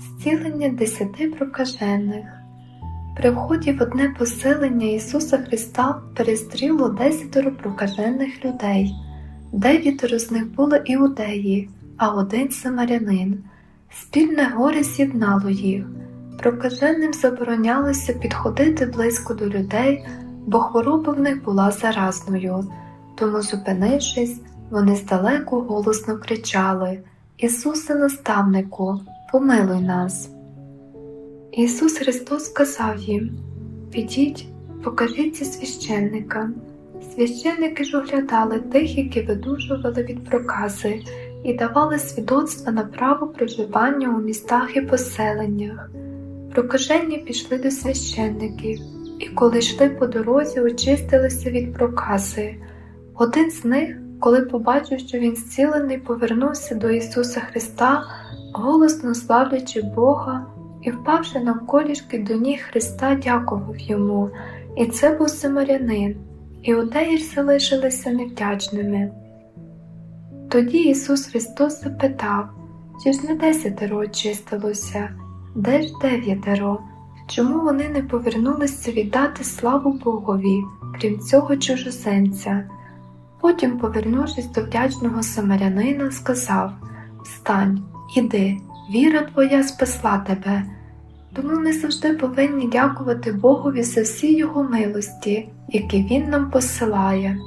Зцілення десяти прокажених. При вході в одне поселення Ісуса Христа перестріло десятеро прокажених людей. Дев'ятеро з них були іудеї, а один самарянин. Спільне горе з'єднало їх. Прокаженим заборонялося підходити близько до людей, бо хвороба в них була заразною. Тому, зупинившись, вони здалеку голосно кричали Ісусе наставнику, помилуй нас. Ісус Христос сказав їм Підіть, покажіться священникам. Священники ж оглядали тих, які видужували від прокази, і давали свідоцтва на право проживання у містах і поселеннях. Прокажені пішли до священників, і коли йшли по дорозі, очистилися від прокази. Один з них, коли побачив, що він зцілений, повернувся до Ісуса Христа, голосно славлячи Бога і, впавши навколішки до ніг Христа, дякував йому, і це був самарянин. Іудеї ж залишилися невдячними. Тоді Ісус Христос запитав, чи ж не десятеро очистилося, де ж дев'ятеро? Чому вони не повернулися віддати славу Богові, крім цього чужоземця? Потім, повернувшись до вдячного самарянина, сказав Встань, іди, віра твоя спасла тебе. Тому ми завжди повинні дякувати Богові за всі Його милості, які Він нам посилає.